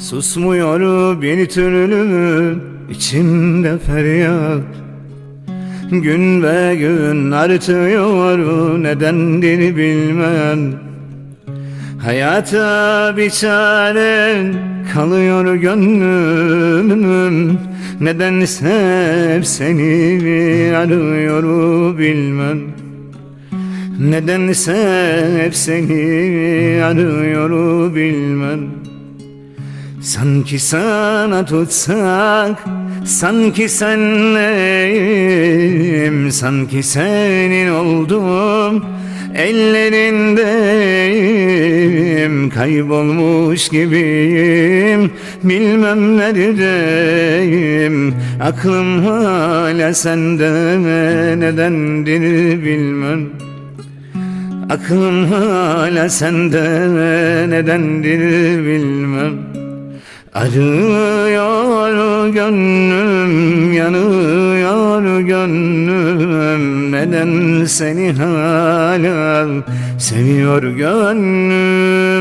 Susmuyor bir türlü içimde feryat. Gün ve gün artıyor nedendir bilmem. Hayata bir çare kalıyor gönlüm. Nedense hep seni arıyor bilmem. Nedense hep seni arıyor bilmem Sanki sana tutsak Sanki senleyim Sanki senin oldum Ellerindeyim Kaybolmuş gibiyim Bilmem neredeyim Aklım hala sende Nedendir bilmem. Aklım hala sende nedendir bilmem Arıyor gönlüm yanıyor gönlüm. Neden seni hala seviyor gönlüm?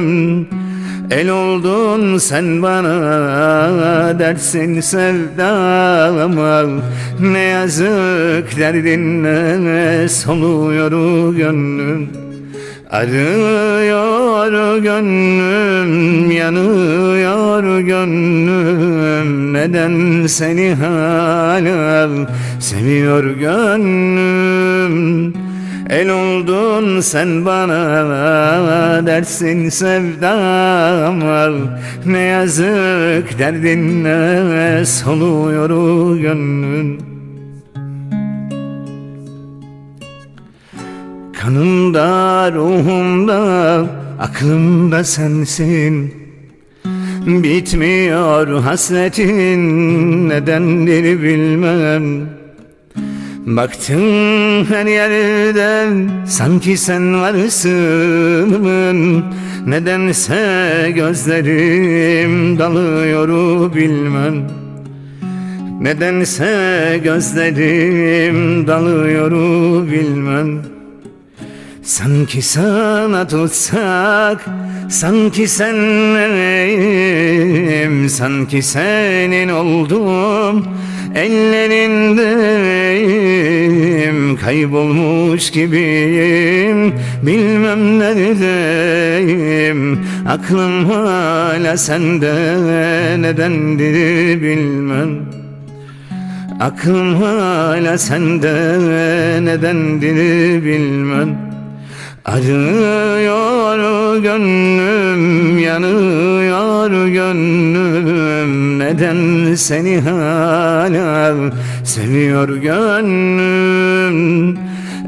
El oldun sen bana dersin sevdama Ne yazık derdinle soluyor gönlüm Arıyor gönlüm, yanıyor gönlüm. Neden seni hala seviyor gönlüm? El oldun sen bana dersin sevdama Ne yazık derdinle soluyor gönlüm Kanımda, ruhumda, aklımda sensin. Bitmiyor hasretin nedendir bilmem. Baktım her yerden sanki sen varsın. Nedense gözlerim dalıyor bilmem. Nedense gözlerim dalıyor bilmem Sanki sana tutsak Sanki senleyim Sanki senin oldum Ellerindeyim Kaybolmuş gibiyim Bilmem neredeyim Aklım hala sende Nedendir bilmem. Aklım hala sende nedendir bilmem Arıyor gönlüm, yanıyor gönlüm. Neden seni hala seviyor gönlüm?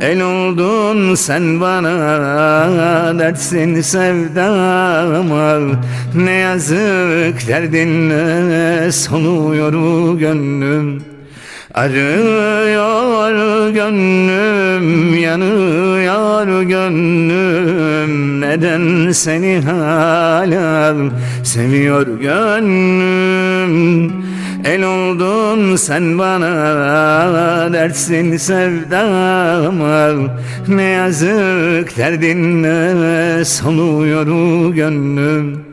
El oldun sen bana dersin sevdama. Ne yazık derdinle soluyor gönlüm Arıyor gönlüm, yanıyor gönlüm. Neden seni hala seviyor gönlüm? El oldun sen bana dersin sevdama. Ne yazık derdinle soluyor gönlüm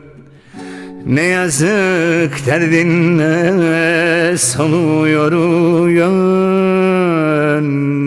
ne yazık derdinle soluyor gönlüm